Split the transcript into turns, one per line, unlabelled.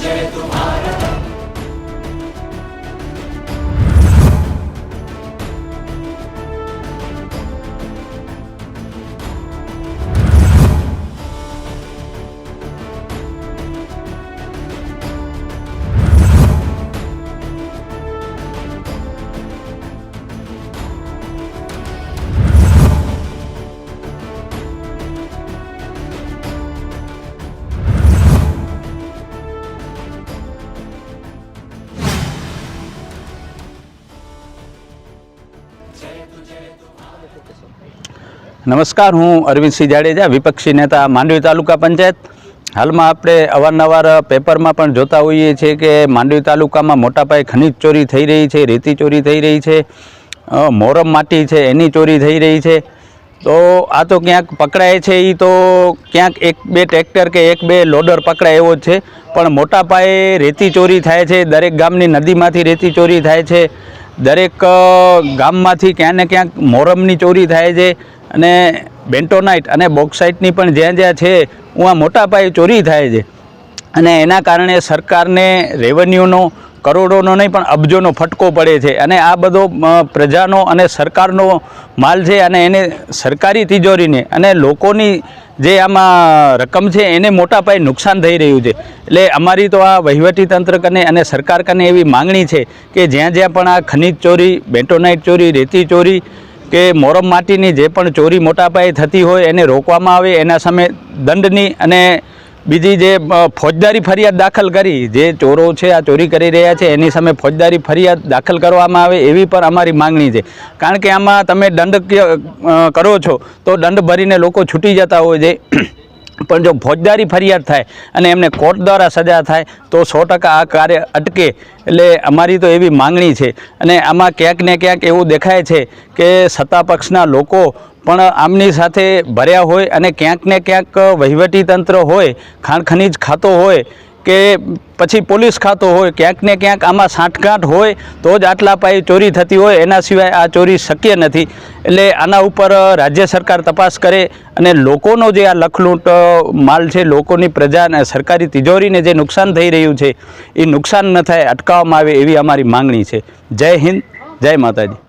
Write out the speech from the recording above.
Sanche tu નમસ્કાર, હું અરવિંદસિંહ જાડેજા, વિપક્ષી નેતા, માંડવી તાલુકા પંચાયત. હાલમાં આપણે અવારનવાર પેપરમાં પણ જોતા હોઈએ છીએ કે માંડવી તાલુકામાં મોટા પાયે ખનિજ ચોરી થઈ રહી છે, રેતી ચોરી થઈ રહી છે મોરમ માટી છે, એની ચોરી થઈ રહી છે. તો આ તો ક્યાંક પકડાય છે એ તો ક્યાંક એક બે ટ્રેક્ટર કે એક બે લોડર પકડાય એવો જ છે. પણ મોટા પાયે રેતી ચોરી થાય છે, દરેક ગામની નદીમાંથી રેતી ચોરી થાય છે. દરેક ગામમાંથી ક્યાં ને ક્યાંક મોરમની ચોરી થાય છે અને બેન્ટોનાઇટ અને બોક્સાઇટની પણ જ્યાં જ્યાં છે ઉहाँ મોટા પાયે ચોરી થાય છે. અને એના કારણે સરકારને રેવન્યુનો, કરોડોનો નહીં પણ અબજોનો ફટકો પડે છે. અને આ બધો પ્રજાનો અને સરકારનો માલ છે અને એને સરકારી તિજોરીને અને લોકોની જે આમાં રકમ છે એને મોટા પાયે નુકસાન થઈ રહ્યું છે. એટલે અમારી તો આ વહીવટી તંત્ર કને અને સરકાર કને એવી માંગણી છે કે જ્યાં જ્યાં પણ આ ખનિજ ચોરી, બેન્ટોનાઇટ ચોરી, રેતી ચોરી કે મોરમ માટીની જે પણ ચોરી મોટા પાયે થતી હોય એને રોકવામાં આવે, એના સામે દંડની અને બીજી જે ફોજદારી ફરિયાદ દાખલ કરી, જે ચોરો છે, આ ચોરી કરી રહ્યા છે, એની સામે ફોજદારી ફરિયાદ દાખલ કરવામાં આવે એવી પણ અમારી માંગણી છે. કારણ કે આમાં તમે દંડ કરો છો, તો દંડ ભરીને લોકો છૂટી જતા હોય છે. પણ જો ફોજદારી ફરિયાદ થાય અને એમને કોર્ટ દ્વારા સજા થાય, તો સો ટકા આ કાર્ય અટકે. એટલે અમારી તો એવી માંગણી છે. અને આમાં ક્યાંક ને ક્યાંક એવું દેખાય છે કે સત્તા પક્ષના લોકો પણ આમની સાથે ભર્યા હોય અને ક્યાંક ને ક્યાંક વહીવટી તંત્ર હોય, ખાણ ખનીજ ખાતો હોય કે પછી પોલીસ ખાતો હોય, ક્યાંક ને ક્યાંક આમાં સાંઠગાંઠ હોય, તો જ આટલા પાયે ચોરી થતી હોય, એના સિવાય આ ચોરી શક્ય નથી. એટલે આના ઉપર રાજ્ય સરકાર તપાસ કરે અને લોકોનો જે આ લખલૂંટ માલ છે, લોકોની પ્રજા અને સરકારી તિજોરીને જે નુકસાન થઈ રહ્યું છે, એ નુકસાન ન થાય, અટકાવવામાં આવે એવી અમારી માંગણી છે. જય હિન્દ, જય માતાજી.